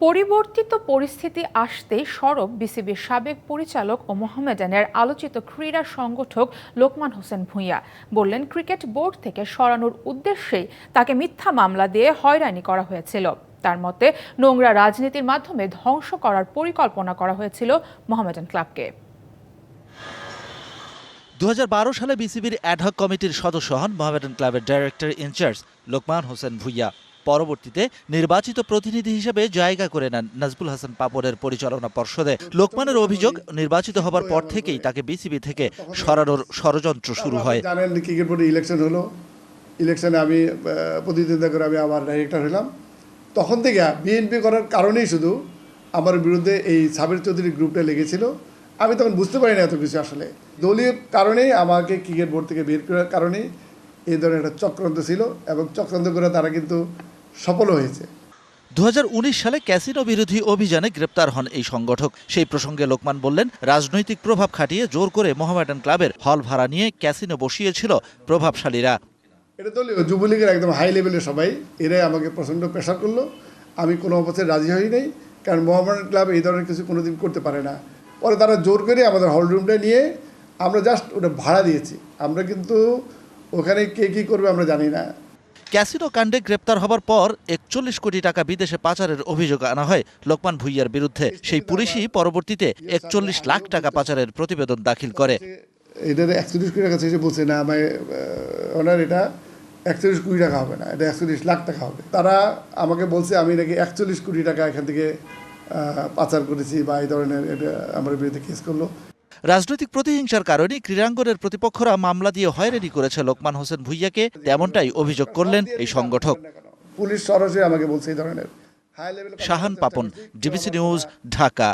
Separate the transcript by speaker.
Speaker 1: পরিবর্তিত পরিস্থিতি আসতে সরব বিসিবির সাবেক পরিচালক ও মোহামেডানের আলোচিত ক্রীড়া সংগঠক লোকমান হোসেন ভূঁইয়া। বললেন, ক্রিকেট বোর্ড থেকে সরানোর উদ্দেশ্যেই তাকে মিথ্যা মামলা দিয়ে হয়রানি করা হয়েছিল। তার মতে, নোংরা রাজনীতির মাধ্যমে ধ্বংস করার পরিকল্পনা করা হয়েছিল মোহামেডান ক্লাবকে।
Speaker 2: দু হাজার বারো সালে বিসিবির অ্যাডহক কমিটির সদস্য হন মোহামেডান ক্লাবের ডাইরেক্টর ইনচার্জ লোকমান হোসেন ভুইয়া। পরবর্তীতে নির্বাচিত প্রতিনিধি হিসেবে জায়গা করে নেন নাজবুল হাসান পাপড়ের পরিচালনা পর্ষদে। লোকমানের অভিযোগ, নির্বাচিত হবার পর থেকেই তাকে বিসিবি থেকে সরানোর ষড়যন্ত্র শুরু হয়।
Speaker 3: জানেন ক্রিকেট বোর্ডে ইলেকশন হলো। ইলেকশনে আমি প্রতিদ্বন্দ্বিতা করে আমি আবার ডাইরেক্টর হলাম। তখন থেকে বিএনপি করার কারণেই শুধু আমার বিরুদ্ধে এই সাবির চৌধুরী গ্রুপটা লেগেছিল। আমি তখন বুঝতে পারি না এত কিছু আসলে। দলীয় কারণেই আমাকে ক্রিকেট বোর্ড থেকে বের করার কারণেই এই ধরনের একটা চক্রান্ত ছিল এবং চক্রান্ত করে তারা কিন্তু সফল হয়েছে।
Speaker 2: দু হাজার উনিশ সালে ক্যাসিনো বিরোধী অভিযানে গ্রেপ্তার হন এই সংগঠক। সেই প্রসঙ্গে লোকমান বললেন রাজনৈতিক প্রভাব খাটিয়ে জোর করে মোহামেডান ক্লাবের হল ভাড়া নিয়ে ক্যাসিনো বসিয়েছিল প্রভাবশালীরা।
Speaker 3: এটা দলীয় যুবলীগের একদম হাই লেভেলের সবাই এরাই আমাকে প্রচণ্ড প্রেশার করল। আমি কোনো অবস্থায় রাজি হই নাই কারণ মোহামেডান ক্লাব এই ধরনের কিছু কোনোদিন করতে পারে না। পরে তারা জোর করে আমাদের হল রুমটা নিয়ে আমরা জাস্ট ওটা ভাড়া দিয়েছি। আমরা কিন্তু ওখানে কে কী করবে আমরা জানি না।
Speaker 2: ক্যাসিনো কাণ্ডে গ্রেপ্তার হবার পর একচল্লিশ কোটি টাকা বিদেশে পাচারের অভিযোগ আনা হয় লোকমান ভুইয়ার বিরুদ্ধে। সেই পুলিশই পরবর্তীতে একচল্লিশ লাখ টাকা পাচারের প্রতিবেদন দাখিল করে।
Speaker 3: এটাতে একচল্লিশ কোটি টাকা শেষে বলছে না আহ, ওনার এটা একচল্লিশ কোটি টাকা হবে না এটা একচল্লিশ লাখ টাকা হবে। তারা আমাকে বলছে আমি নাকি একচল্লিশ কোটি টাকা এখান থেকে পাচার করেছি বা এই ধরনের এটা আমার বিরুদ্ধে কেস করল।
Speaker 2: রাজনৈতিক প্রতিহিংসার কারণে ক্রীড়াঙ্গনের প্রতিপক্ষরা মামলা দিয়ে হয়রানি করেছে লোকমান হোসেন ভুইয়াকে তেমনটাই অভিযোগ করলেন এই সংগঠক।
Speaker 3: পুলিশ সরাসরি আমাকে বলছে এই ধরনের
Speaker 2: শাহান পাপন ডিবিসি নিউজ ঢাকা।